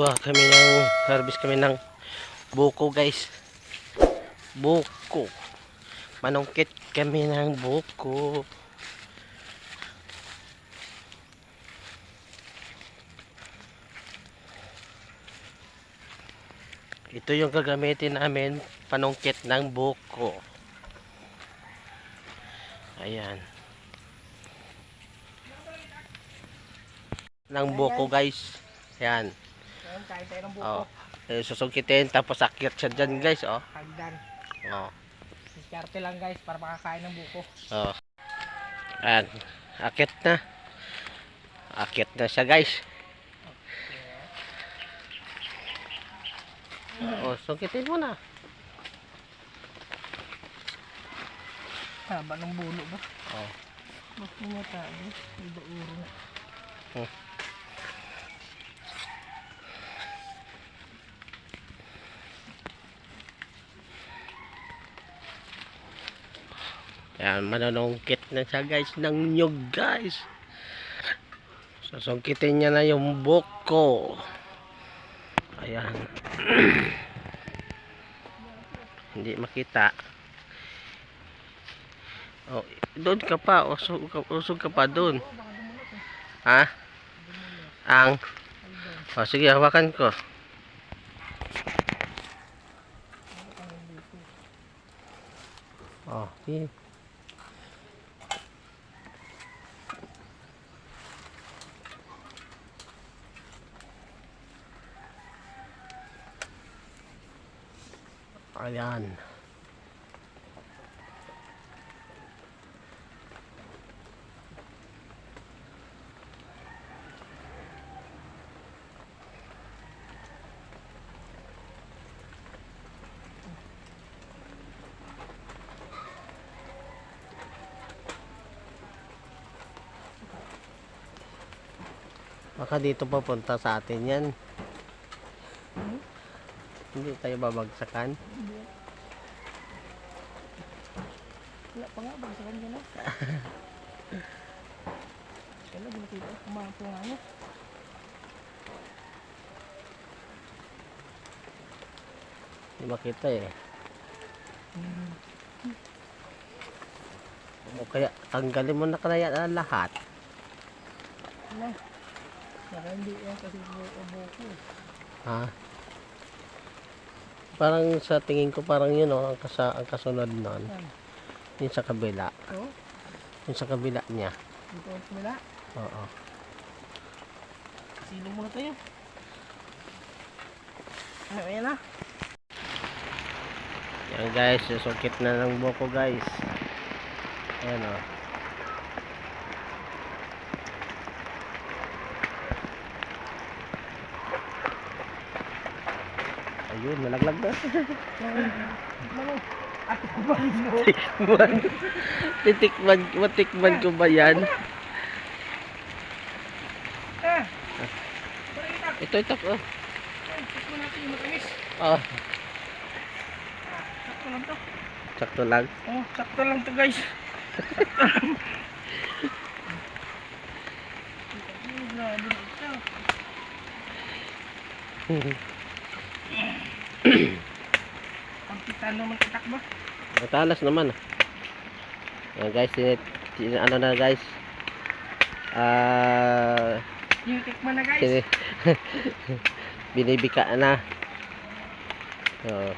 Kuha kami ng harvest kami ng buko guys. Buko. Manungkit kami ng buko. Ito yung gagamitin namin panungkit ng buko. Ayan. Ng buko guys. Ayan. Ngayon, kain tayo ng buko. Oh. Eh, susungkitin tapos akyat siya dyan guys. Oh. Hagdan. Oh. Diskarte lang guys para makakain ng buko. Oh. Ayan. Akyat na. Akyat na siya guys. Oh, sungkitin mo na. Haba ng bulo ba? Oh. Mas tumatalo. Iba uro. Ayan, mananungkit na siya guys ng nyug guys. Susungkitin niya na yung buko. Ayan. Hindi makita. Oh, doon ka pa. Usog ka, usog ka pa doon. Ha? Ang? Oh, sige, hawakan ko. Oh, sige. Ayan. Baka dito papunta sa atin yan. Hindi tayo babagsakan. Wala pa nga. Bagsakan ka na. Kaya lang, binakita. Kumapo nga niya. Hindi makita eh. O kaya tanggalin mo na kaya na lahat. Wala. Saka hindi yan kasi buko buko. Ha? Parang sa tingin ko parang yun oh, ang, kasa, ang kasunod nun. Yan. Yung sa kabila. So, Yung sa kabila niya. dito ang simula. Oo. Silong muna tayo. Ay, ayan na. Yan guys, susukit na ng buko guys. Ayan oh. Ayun, nalaglag na. Ano? Tikman. Titikman, matikman ko ba yan? Ito, ito. Oh. Tikman natin yung matamis. oh, sakto lang to. sakto lang. Oh, sakto lang to guys. Grabe na ito. Ang kita naman kitak ba? Matalas naman. Ayan guys, tinit, tin, ano na guys. Ah, Yung tikman na guys. Sini binibika na. Oo.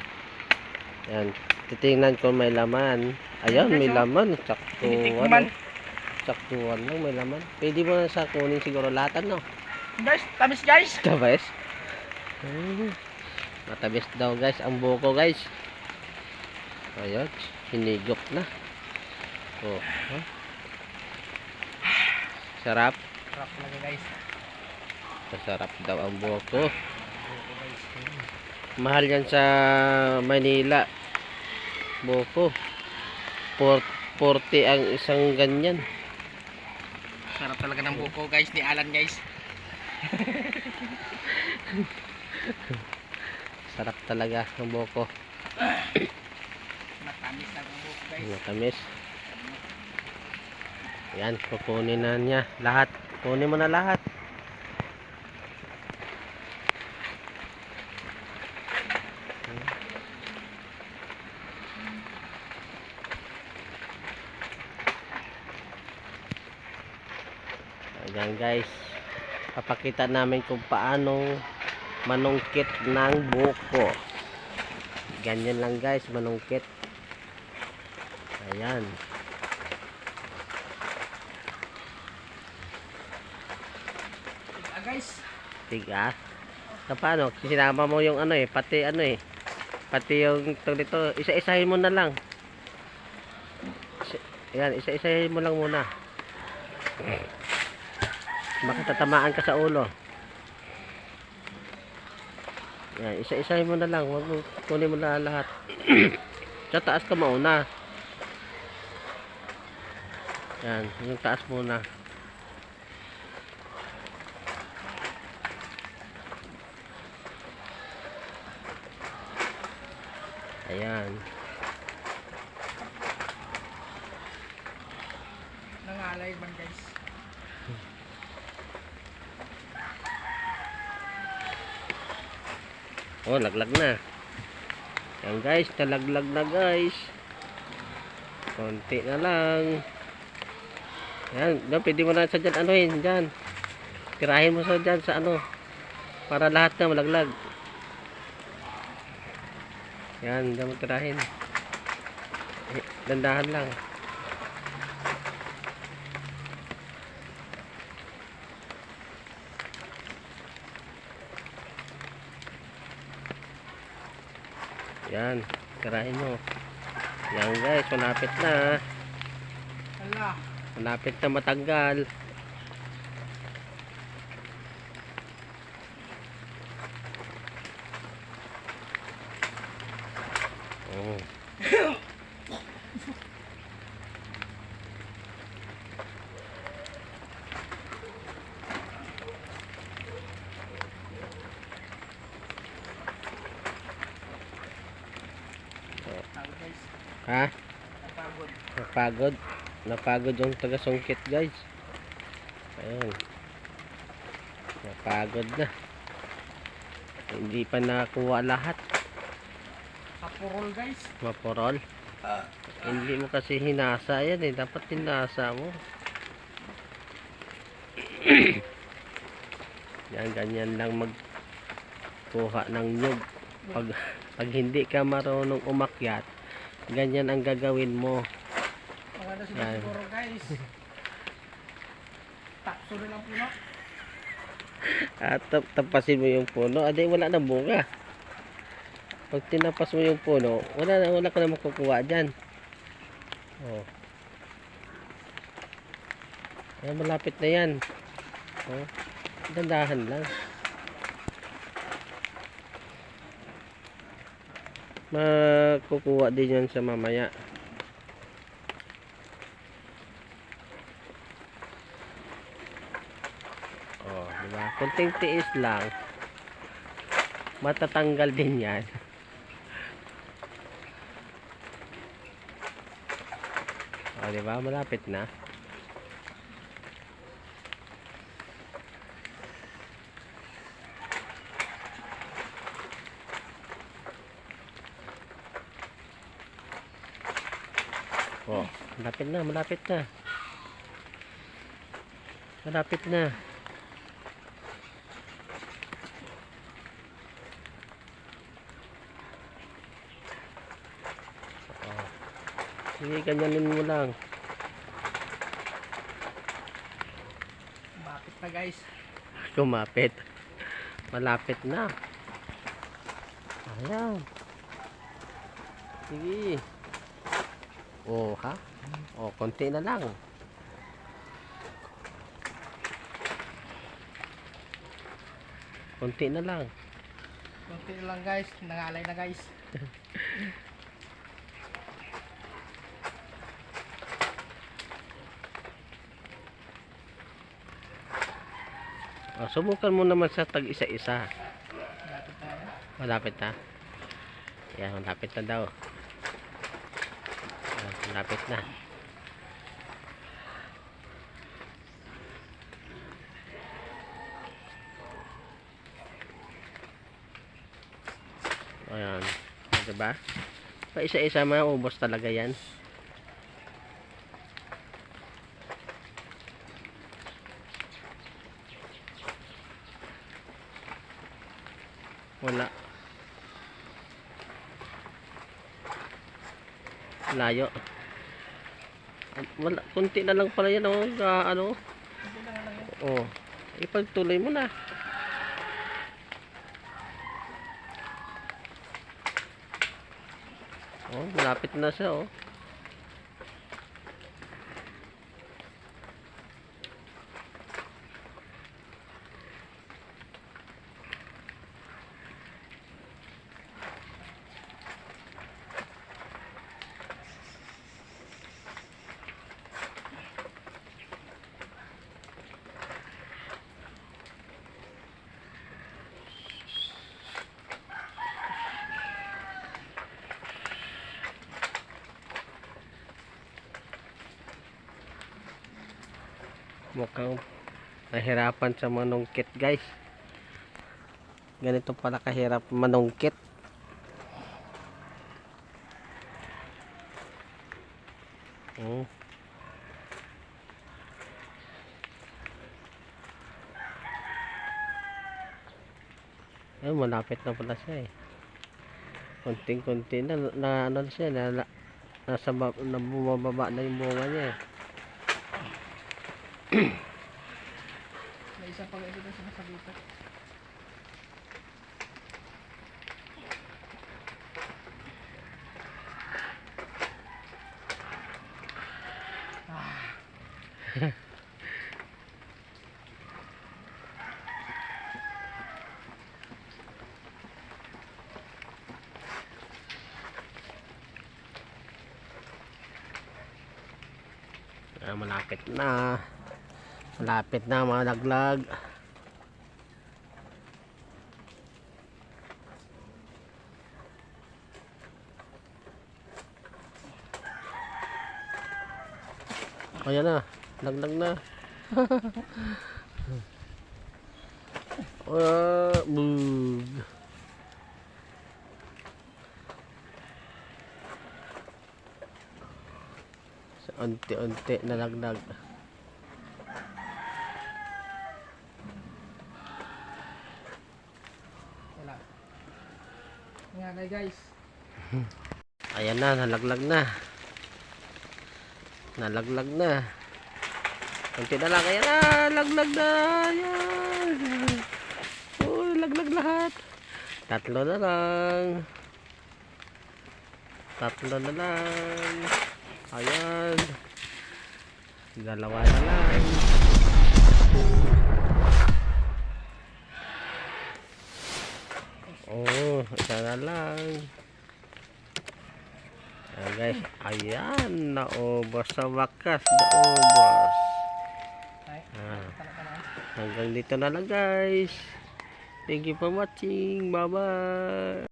Yan. Titingnan ko may laman. Ayan, may laman. Saktuan. Tinitikman. Saktuan lang, may laman. Pwede mo na sa kunin siguro lahat, no? Guys, tamis guys. Tabes? Hmm. Matabis daw, guys. Ang buko, guys. Ayan. Hinigop na. Oh. ha? Sarap. Sarap talaga guys. Masarap daw ang buko. Mahal yan sa Manila. Buko. Por- 40 ang isang ganyan. Sarap talaga ng buko guys ni Alan guys. Sarap talaga ang buko. Matamis matamis yan kukunin na niya lahat kunin mo na lahat Ayan guys. Papakita namin kung paano manungkit ng buko. Ganyan lang guys, manungkit ayan. Ah, guys. tiga. So paano? Sinama mo yung ano eh pati ano eh. Pati yung tong dito isa-isahin mo na lang. Ayan isa-isahin mo lang muna. Baka tatamaan ka sa ulo. Yan isa-isahin mo na lang. Wag mo kunin mo na lahat. Sa taas ka mauna yan yung taas muna ayan Nangalay man guys. Oh, laglag na. Yan guys, talaglag na guys. Konti na lang. Yan, yan pwede mo na sa dyan, ano yun, dyan. Tirahin mo sa dyan, sa ano. Para lahat na malaglag. Yan, dyan mo tirahin. Eh, dandahan lang. Yan, tirahin mo. Yan guys, malapit na. Hala. Malapit na matanggal. Oh. Ha? Napagod. Napagod. Napagod yung taga-sungkit guys. Ayun. Napagod na. Hindi pa nakuha lahat. Kapurol guys. Maporol. Hindi mo kasi hinasa yan eh. Dapat hinasa mo. yan, ganyan lang magkuha ng nyug. Pag, pag hindi ka marunong umakyat, ganyan ang gagawin mo. Maganda sila Yan. siguro guys. Takso na lang puno. At tap tapasin mo yung puno, aday wala nang bunga. Pag tinapas mo yung puno, wala na wala ka na makukuha diyan. Oh. Ayan, malapit na yan. Oh. Dandahan lang. Makukuha din yan sa mamaya. Oh, di ba? Kunting tiis lang. Matatanggal din 'yan. Oh, di ba? Malapit na. Oh, malapit na, malapit na. Malapit na. Sige, ganyanin mo lang. Bakit na guys? Kumapit. Malapit na. Ayan. Sige. Oh, ha? Oh, konti na lang. Konti na lang. Kunti na lang guys. Nangalay na guys. Oh, subukan mo naman sa tag isa-isa. Yan? Malapit na. Yan, malapit na daw. Malapit na. Ayan. Diba? Pa isa-isa maubos talaga yan. Wala. Layo. Wala, kunti na lang pala yan oh, ka, ano. Oh, ipagtuloy mo na. Oh, malapit na siya oh. Mukhang nahirapan sa manungkit guys. Ganito pala kahirap manungkit. Oh. Ay, malapit na pala siya eh. Konting-konti na, na ano siya, na, na, nasa na bumababa na yung bunga niya eh. May isa pa ganito sa nasabitan. Ah, malapit na. Malapit na mga laglag. Ayan na. Laglag na. Bug. Sa unti-unti nalaglag. Wala. Yan na guys. Ayan na, nalaglag na. Nalaglag na. Kunti na lang. Ayan na, laglag na. Ayan. Uy, laglag lahat. Tatlo na lang. Tatlo na lang. Ayan. Dalawa na lang. Isa na lang. Ayan guys, ayan, naubos sa wakas, naubos. Ah, hanggang dito na lang guys. Thank you for watching, bye bye.